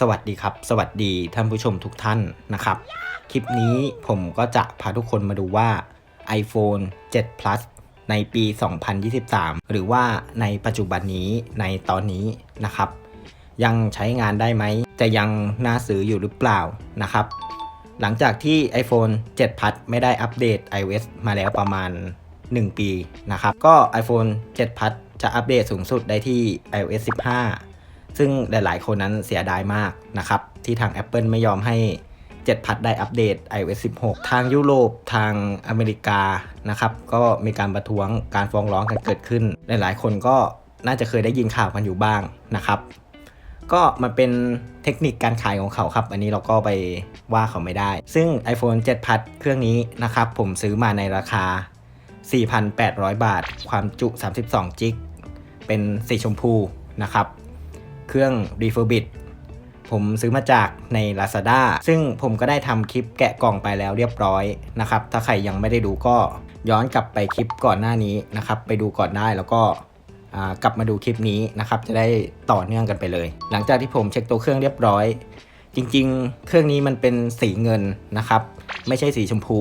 สวัสดีครับ สวัสดีท่านผู้ชมทุกท่านนะครับ คลิปนี้ผมก็จะพาทุกคนมาดูว่า iPhone 7 Plus ในปี 2023 หรือว่าในปัจจุบันนี้ในตอนนี้นะครับ ยังใช้งานได้ไหม จะยังน่าซื้ออยู่หรือเปล่านะครับ หลังจากที่ iPhone 7 Plus ไม่ได้อัปเดต iOS มาแล้วประมาณ 1 ปีนะครับ ก็ iPhone 7 Plus จะอัปเดตสูงสุดได้ที่ iOS 15 ซึ่งหลายๆ คนนั้นเสียดายมากนะครับ ที่ทาง Apple ไม่ยอมให้ 7พัดได้อัปเดต iOS 16 ทางยุโรปทางอเมริกานะครับ ก็มีการประท้วงการฟ้องร้องกันเกิดขึ้น หลายๆ คนก็น่าจะเคยได้ยินข่าวกันอยู่บ้างนะครับ ก็มันเป็นเทคนิคการขายของเขาครับ อันนี้เราก็ไปว่าเขาไม่ได้ ซึ่ง iPhone 7พัดเครื่องนี้นะครับ ผมซื้อมาในราคา 4,800 บาท ความจุ 32 จิก เป็นสีชมพูนะครับ เครื่อง refurbish ผมซื้อมาจากใน Lazada ซึ่งผมก็ได้ทำคลิปแกะกล่องไปแล้วเรียบร้อยนะครับ ถ้าใครยังไม่ได้ดูก็ย้อนกลับไปคลิปก่อนหน้านี้นะครับ ไปดูก่อนได้แล้วก็กลับมาดูคลิปนี้นะครับ จะได้ต่อเนื่องกันไปเลย หลังจากที่ผมเช็คตัวเครื่องเรียบร้อย จริงๆ เครื่องนี้มันเป็นสีเงินนะครับ ไม่ใช่สีชมพู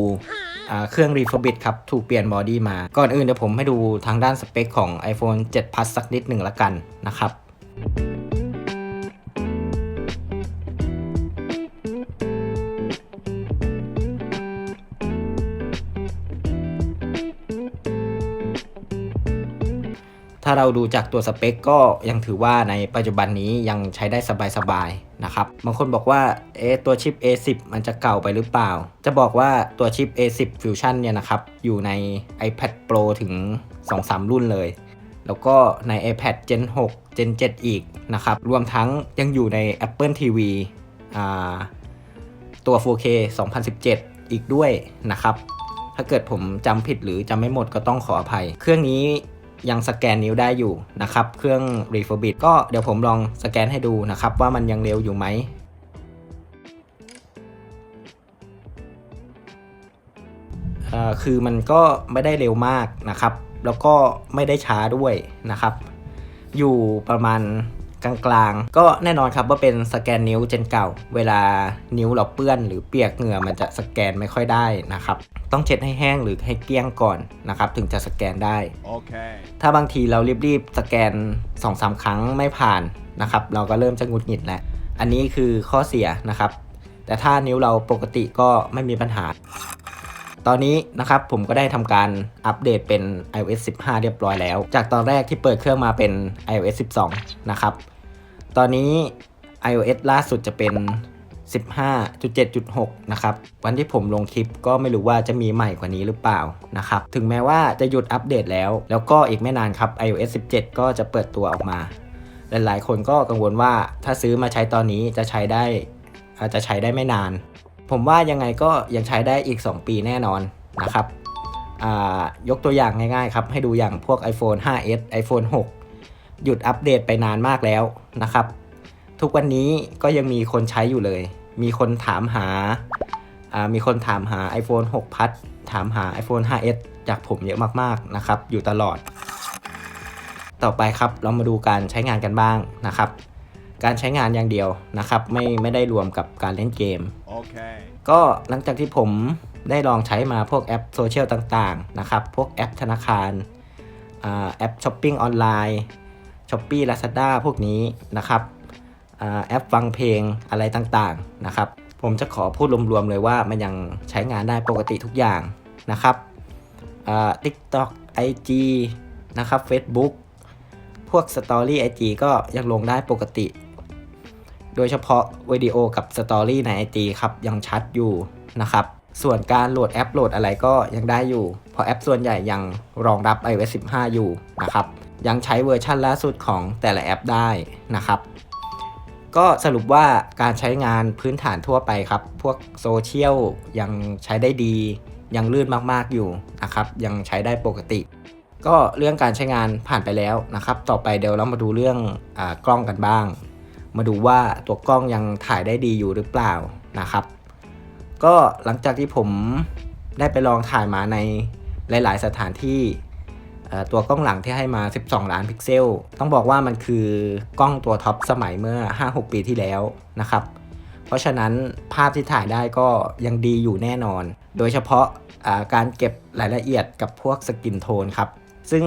เครื่อง refurbish ครับ ถูกเปลี่ยนบอดี้มา ก่อนอื่นเดี๋ยวผมให้ดูทางด้านสเปคของ iPhone 7 Plus สักนิดหนึ่งละกันนะครับ ถ้าเราดูจากตัวสเปคก็ยังถือว่าในปัจจุบันนี้ยังใช้ได้สบายๆนะครับบางคนบอกว่าเอ๊ะตัวชิป A10 มันจะเก่าไปหรือเปล่า จะบอกว่าตัวชิป A10 Fusion เนี่ยนะครับอยู่ใน iPad Pro ถึง 2-3 รุ่นเลย แล้วก็ใน iPad Gen 6 Gen 7 อีกนะครับรวมทั้งยังอยู่ใน Apple TV ตัว 4K 2017 อีกด้วยนะครับถ้าเกิดผมจำผิดหรือจำไม่หมดก็ต้องขออภัย เครื่องนี้ ยังสแกนนิ้วได้อยู่นะครับ เครื่อง refurbish ก็เดี๋ยวผมลองสแกนให้ดูนะครับ ว่ามันยังเร็วอยู่ไหมเอ่อคือมันก็ไม่ได้เร็วมากนะครับ แล้วก็ไม่ได้ช้าด้วยนะครับ อยู่ประมาณกลางๆ ก็แน่นอนครับว่าเป็นสแกนนิ้วเจนเก่า เวลานิ้วเราเปื้อนหรือเปียกเหงื่อมันจะสแกนไม่ค่อยได้นะครับ ต้องเช็ดให้แห้งหรือให้เกลี้ยงก่อนนะครับถึงจะสแกนได้ Okay. ถ้าบางทีเรารีบๆสแกน2-3ครั้งไม่ผ่านนะครับเราก็เริ่มจะหงุดหงิดแล้ว อันนี้คือข้อเสียนะครับ แต่ถ้านิ้วเราปกติก็ไม่มีปัญหา ตอนนี้นะครับผมก็ได้ทำการอัปเดตเป็น iOS 15 เรียบร้อยแล้ว จากตอนแรกที่เปิดเครื่องมาเป็น iOS 12 นะครับ ตอนนี้ iOS ล่าสุดจะเป็น 15.7.6 นะครับ วันที่ผมลงคลิปก็ไม่รู้ว่าจะมีใหม่กว่านี้หรือเปล่านะครับ ถึงแม้ว่าจะหยุดอัปเดตแล้ว แล้วก็อีกไม่นานครับ iOS 17 ก็จะเปิดตัวออกมา หลายๆ คนก็กังวลว่าถ้าซื้อมาใช้ตอนนี้จะใช้ได้อาจจะใช้ได้ไม่นาน ผมว่ายังไงก็ยังใช้ได้อีก 2 ปีแน่นอนนะครับยกตัวอย่างง่ายๆครับ ให้ดูอย่างพวก iPhone 5s iPhone 6 หยุดอัปเดตไปนานมากแล้วนะครับ ทุกวันนี้ก็ยังมีคนใช้อยู่เลย มีคนถามหาอ่ามีคนถามหา iPhone 6พัดถามหา iPhone 5s จากผมเยอะมากๆนะครับ อยู่ตลอด ต่อไปครับเรามาดูการใช้งานกันบ้างนะครับ การใช้งานอย่างเดียวนะครับ ไม่ไม่ได้รวมกับการเล่นเกม Okay. ก็หลังจากที่ผมได้ลองใช้มาพวกแอปโซเชียลต่างๆนะครับ พวกแอปธนาคารอ่าแอปช้อปปิ้งออนไลน์ s h อ p e e Lazada พวกนี้นะครับอ่า แอปฟังเพลงอะไรต่างๆนะครับ ผมจะขอพูดรวมๆเลยว่ามันยังใช้งานได้ปกติทุกอย่างนะครับอ่า TikTok IG นะครับ Facebook พวก Story IG ก็ยังลงได้ปกติ โดยเฉพาะวิดีโอกับสตอรี่ใน IG ครับ ยังชัดอยู่นะครับ ส่วนการโหลดแอปโหลดอะไรก็ยังได้อยู่ เพราะแอปส่วนใหญ่ยังรองรับ iOS 15 อยู่นะครับ ยังใช้เวอร์ชันล่าสุดของแต่ละแอปได้นะครับ ก็สรุปว่าการใช้งานพื้นฐานทั่วไปครับ พวกโซเชียลยังใช้ได้ดี ยังลื่นมากๆอยู่นะครับ ยังใช้ได้ปกติ ก็เรื่องการใช้งานผ่านไปแล้วนะครับ ต่อไปเดี๋ยวเรามาดูเรื่องอกล้องกันบ้าง มาดูว่าตัวกล้องยังถ่ายได้ดีอยู่หรือเปล่านะครับ ก็หลังจากที่ผมได้ไปลองถ่ายมาในหลาย ๆ สถานที่ ตัวกล้องหลังที่ให้มา 12 ล้านพิกเซล ต้องบอกว่ามันคือกล้องตัวท็อปสมัยเมื่อ 5-6 ปีที่แล้วนะครับ เพราะฉะนั้นภาพที่ถ่ายได้ก็ยังดีอยู่แน่นอน โดยเฉพาะาการเก็บรายละเอียดกับพวกสกินโทนครับ ซึ่ง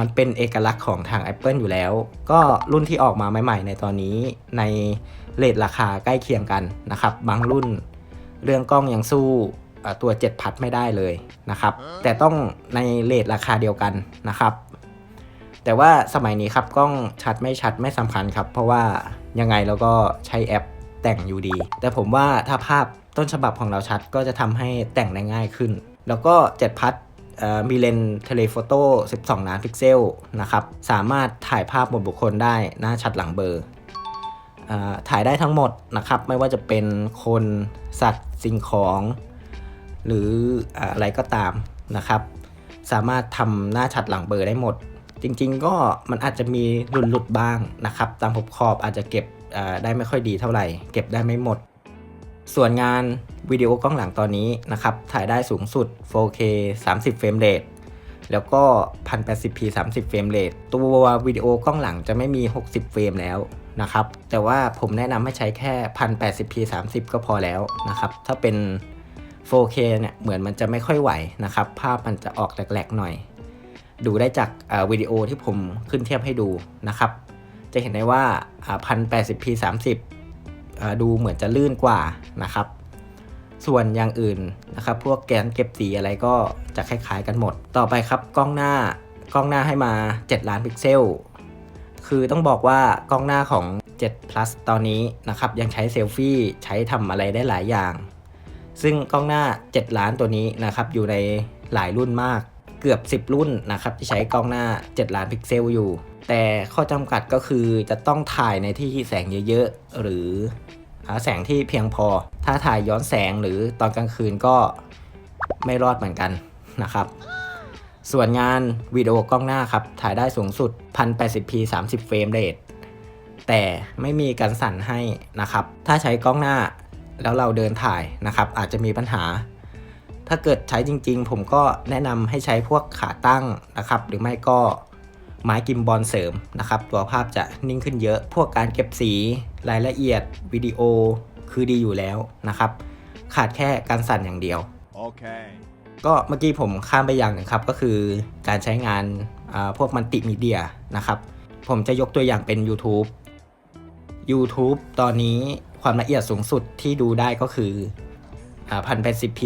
มันเป็นเอกลักษณ์ของทาง Apple อยู่แล้ว ก็รุ่นที่ออกมาใหม่ ๆ ในตอนนี้ในเลทราคาใกล้เคียงกันนะครับ บางรุ่น เรื่องกล้องยังสู้ ตัว 7 พัดไม่ได้เลยนะครับ แต่ต้องในเลทราคาเดียวกันนะครับ แต่ว่าสมัยนี้ครับกล้องชัดไม่ชัดไม่สำคัญครับ เพราะว่ายังไงเราก็ใช้แอปแต่งอยู่ดี แต่ผมว่าถ้าภาพต้นฉบับของเราชัดก็จะทำให้แต่งได้ง่ายขึ้น แล้วก็ 7 พัดเอ่อมีเลนส์เทเลโฟโต้ 12 ล้านพิกเซลนะครับ สามารถถ่ายภาพบนบุคคลได้หน้าชัดหลังเบลอร์เอ่อถ่ายได้ทั้งหมดนะครับ ไม่ว่าจะเป็นคนสัตว์สิ่งของ หรืออะไรก็ตามนะครับ สามารถทำหน้าชัดหลังเบอร์ได้หมด จริงๆ ก็มันอาจจะมีหลุดๆบ้างนะครับ ตามขอบขอบอาจจะเก็บได้ไม่ค่อยดีเท่าไหร่ เก็บได้ไม่หมด ส่วนงานวิดีโอกล้องหลังตอนนี้นะครับ ถ่ายได้สูงสุด 4K 30 เฟรมเรทแล้วก็ 1080p 30 เฟรมเรทตัววิดีโอกล้องหลังจะไม่มี 60 เฟรมแล้วนะครับ แต่ว่าผมแนะนำให้ใช้แค่ 1080p 30 ก็พอแล้วนะครับ ถ้าเป็น 4K เนี่ยเหมือนมันจะไม่ค่อยไหวนะครับ ภาพมันจะออกแหลกๆหน่อย ดูได้จากวิดีโอที่ผมขึ้นเทียบให้ดูนะครับ จะเห็นได้ว่าพันแปดสิบ p สามสิบดูเหมือนจะลื่นกว่านะครับ ส่วนอย่างอื่นนะครับ พวกแกนเก็บสีอะไรก็จะคล้ายๆกันหมด ต่อไปครับกล้องหน้ากล้องหน้าให้มา 7 ล้านพิกเซล คือต้องบอกว่ากล้องหน้าของ7 plus ตอนนี้นะครับ ยังใช้เซลฟี่ใช้ทำอะไรได้หลายอย่าง ซึ่งกล้องหน้า 7 ล้านตัวนี้นะครับอยู่ในหลายรุ่นมากเกือบ 10 รุ่นนะครับที่ใช้กล้องหน้า 7 ล้านพิกเซลอยู่ แต่ข้อจำกัดก็คือจะต้องถ่ายในที่แสงเยอะๆ หรือหาแสงที่เพียงพอ ถ้าถ่ายย้อนแสงหรือตอนกลางคืนก็ไม่รอดเหมือนกันนะครับ ส่วนงานวิดีโอกล้องหน้าครับ ถ่ายได้สูงสุด 1080p 30 เฟรมเรทแต่ไม่มีการสั่นให้นะครับ ถ้าใช้กล้องหน้า แล้วเราเดินถ่ายนะครับ อาจจะมีปัญหา ถ้าเกิดใช้จริง ๆ ผมก็แนะนำให้ใช้พวกขาตั้งนะครับ หรือไม่ก็ไม้กิมบอลเสริมนะครับ ตัวภาพจะนิ่งขึ้นเยอะ พวกการเก็บสีรายละเอียดวิดีโอคือดีอยู่แล้วนะครับ ขาดแค่การสั่นอย่างเดียว Okay. ก็เมื่อกี้ผมข้ามไปอย่างหนึ่งครับก็คือการใช้งานอ่าพวกมัลติมีเดียนะครับ ผมจะยกตัวอย่างเป็น YouTube YouTube ตอนนี้ ความละเอียดสูงสุดที่ดูได้ก็คือ 1080p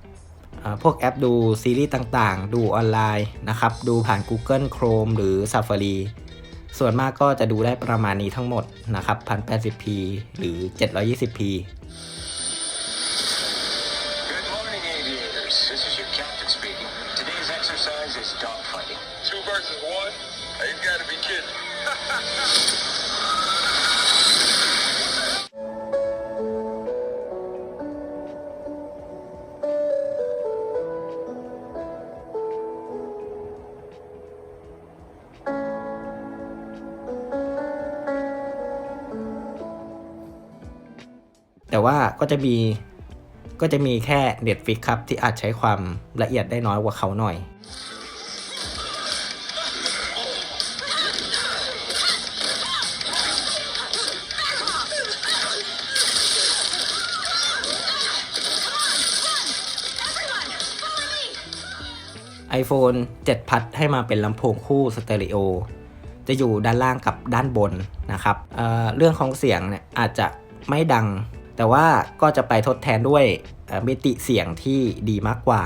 60 พวกแอปดูซีรีส์ต่างๆ ดูออนไลน์นะครับ ดูผ่าน Google Chrome หรือ Safari ส่วนมากก็จะดูได้ประมาณนี้ทั้งหมดนะครับ 1080p หรือ 720p แต่ว่าก็จะมีก็จะมีแค่ Netflix ครับ ที่อาจใช้ความละเอียดได้น้อยกว่าเขาหน่อย iPhone 7 พัดให้มาเป็นลำโพงคู่สเตอริโอจะอยู่ด้านล่างกับด้านบนนะครับเเรื่องของเสียงเนี่ยอาจจะไม่ดัง แต่ว่าก็จะไปทดแทนด้วยเมิติเสียงที่ดีมากกว่า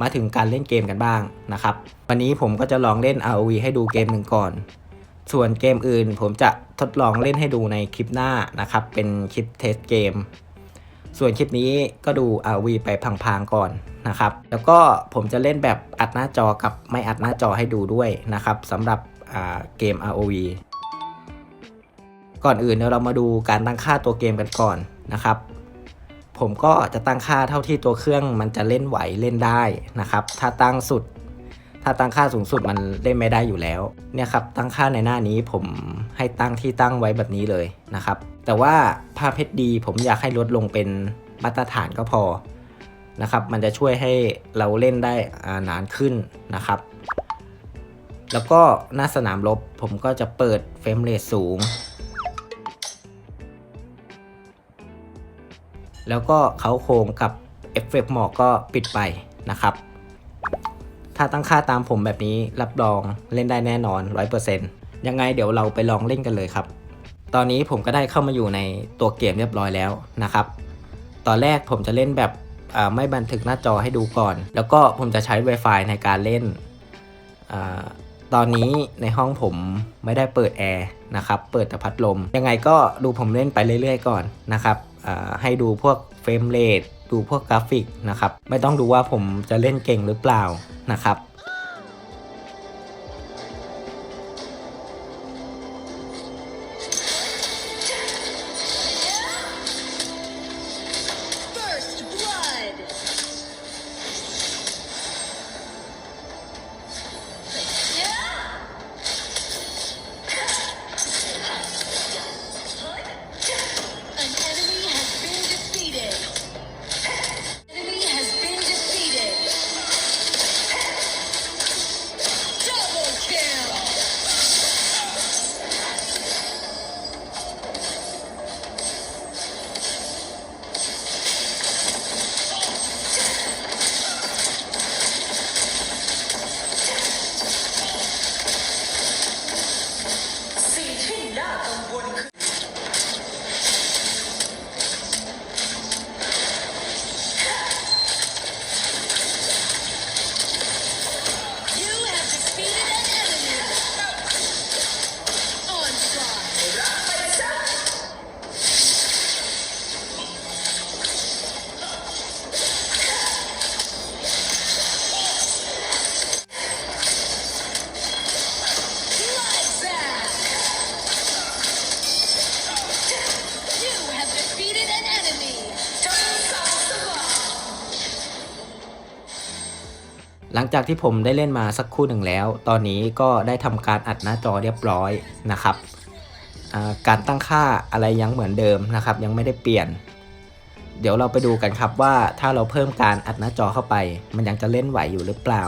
มาถึงการเล่นเกมกันบ้างนะครับ วันนี้ผมก็จะลองเล่น ROV ให้ดูเกมหนึ่งก่อน ส่วนเกมอื่นผมจะ ทดลองเล่นให้ดูในคลิปหน้านะครับ เป็นคลิปเทสเกม ส่วนคลิปนี้ก็ดู RV ไปพังๆก่อนนะครับ แล้วก็ผมจะเล่นแบบอัดหน้าจอกับไม่อัดหน้าจอให้ดูด้วยนะครับสำหรับเกม ROV ก่อนอื่นเดี๋ยวเรามาดูการตั้งค่าตัวเกมกันก่อนนะครับ ผมก็จะตั้งค่าเท่าที่ตัวเครื่องมันจะเล่นไหวเล่นได้นะครับ ถ้าตั้งสุด ถ้าตั้งค่าสูงสุดมันเล่นไม่ได้อยู่แล้ว เนี่ยครับตั้งค่าในหน้านี้ผมให้ตั้งที่ตั้งไว้แบบนี้เลยนะครับ แต่ว่าภาพ HD ผมอยากให้ลดลงเป็นมาตรฐานก็พอนะครับ มันจะช่วยให้เราเล่นได้านานขึ้นนะครับ แล้วก็หน้าสนามรบผมก็จะเปิดเฟรมเรทสูง แล้วก็เขาโครงกับเอฟเฟกต์หมอกก็ปิดไปนะครับ ถ้าตั้งค่าตามผมแบบนี้รับรองเล่นได้แน่นอน 100%ยังไงเดี๋ยวเราไปลองเล่นกันเลยครับ ตอนนี้ผมก็ได้เข้ามาอยู่ในตัวเกมเรียบร้อยแล้วนะครับ ตอนแรกผมจะเล่นแบบไม่บันทึกหน้าจอให้ดูก่อน แล้วก็ผมจะใช้ Wi-Fi ในการเล่นอตอนนี้ในห้องผมไม่ได้เปิดแอร์นะครับ เปิดแต่พัดลม ยังไงก็ดูผมเล่นไปเรื่อยๆก่อนนะครับ ให้ดูพวกเฟรมเรทดูพวกกราฟิกนะครับ ไม่ต้องดูว่าผมจะเล่นเก่งหรือเปล่านะครับ หลังจากที่ผมได้เล่นมาสักคู่หนึ่งแล้ว ตอนนี้ก็ได้ทำการอัดหน้าจอเรียบร้อยนะครับ การตั้งค่าอะไรยังเหมือนเดิมนะครับ ยังไม่ได้เปลี่ยน เดี๋ยวเราไปดูกันครับว่าถ้าเราเพิ่มการอัดหน้าจอเข้าไป มันยังจะเล่นไหวอยู่หรือเปล่า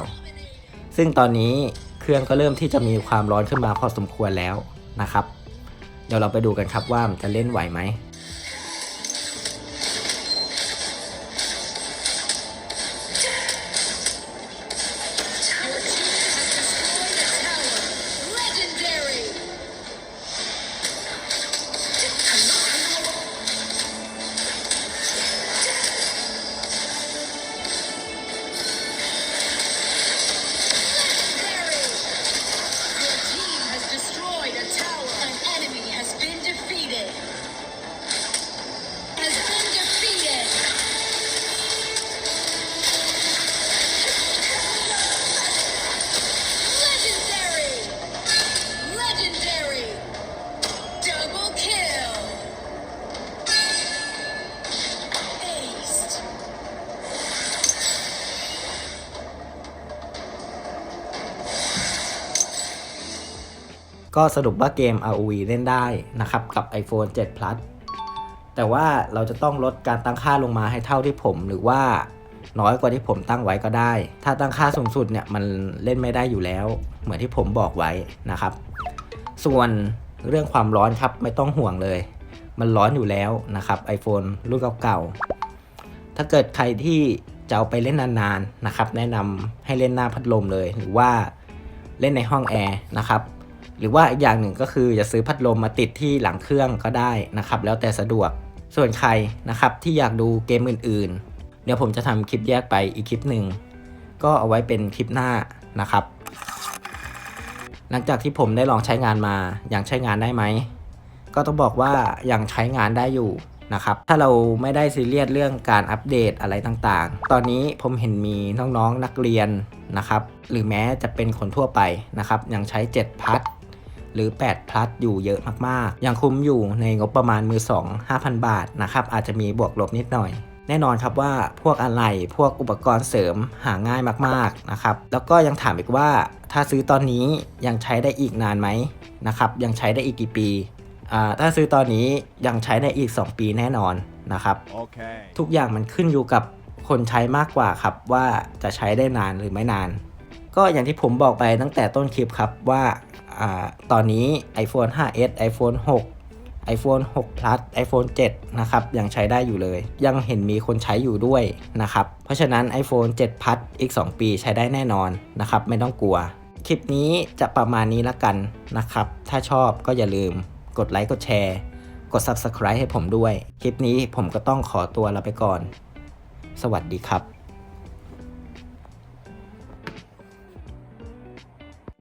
ซึ่งตอนนี้เครื่องก็เริ่มที่จะมีความร้อนขึ้นมาพอสมควรแล้วนะครับ เดี๋ยวเราไปดูกันครับว่ามันจะเล่นไหวไหม ก็สรุปว่าเกม ROV เล่นได้นะครับ กับ iPhone 7 Plus แต่ว่าเราจะต้องลดการตั้งค่าลงมาให้เท่าที่ผม หรือว่าน้อยกว่าที่ผมตั้งไว้ก็ได้ ถ้าตั้งค่าสูงสุดเนี่ยมันเล่นไม่ได้อยู่แล้ว เหมือนที่ผมบอกไว้นะครับ ส่วนเรื่องความร้อนครับไม่ต้องห่วงเลย มันร้อนอยู่แล้วนะครับ iPhone รุ่นเก่าๆ ถ้าเกิดใครที่จะเอาไปเล่นนานๆนะครับ แนะนำให้เล่นหน้าพัดลมเลย หรือว่าเล่นในห้องแอร์นะครับ รือว่าอีกอย่างหนึ่งก็คือจะซื้อพัดลมมาติดที่หลังเครื่องก็ได้นะครับ แล้วแต่สะดวกส่วนใครนะครับที่อยากดูเกมอื่น ๆ เดี๋ยวผมจะทำคลิปแยกไปอีกคลิปหนึ่งก็เอาไว้เป็นคลิปหน้านะครับ หลังจากที่ผมได้ลองใช้งานมายังใช้งานได้ไหมก็ต้องบอกว่ายังใช้งานได้อยู่นะครับถ้าเราไม่ได้ซีเรียสเรื่องการอัปเดตอะไรต่างๆ ตอนนี้ผมเห็นมีน้องๆนักเรียนนะครับหรือแม้จะเป็นคนทั่วไปนะครับยังใช้ 7 พัท หรือ8พลัสอยู่เยอะมากๆ ยังคุ้มอยู่ในงบประมาณมือ 2 5,000 บาทนะครับอาจจะมีบวกลบนิดหน่อยแน่นอนครับว่าพวกอะไรพวกอุปกรณ์เสริมหาง่ายมากๆนะครับแล้วก็ยังถามอีกว่าถ้าซื้อตอนนี้ยังใช้ได้อีกนานไหมนะครับยังใช้ได้อีกกี่ปีอ่าถ้าซื้อตอนนี้ยังใช้ได้อีก 2 ปีแน่นอนนะครับ Okay. ทุกอย่างมันขึ้นอยู่กับคนใช้มากกว่าครับว่าจะใช้ได้นานหรือไม่นาน ก็อย่างที่ผมบอกไปตั้งแต่ต้นคลิปครับว่าอตอนนี้ iPhone 5s iPhone 6 iPhone 6 Plus iPhone 7 นะครับ ยังใช้ได้อยู่เลย ยังเห็นมีคนใช้อยู่ด้วยนะครับ เพราะฉะนั้น iPhone 7 Plus อีก 2 ปีใช้ได้แน่นอนนะครับ ไม่ต้องกลัว คลิปนี้จะประมาณนี้ละกันนะครับ ถ้าชอบก็อย่าลืมกดไลค์กดแชร์ กด Subscribe ให้ผมด้วย คลิปนี้ผมก็ต้องขอตัวลาไปก่อน สวัสดีครับ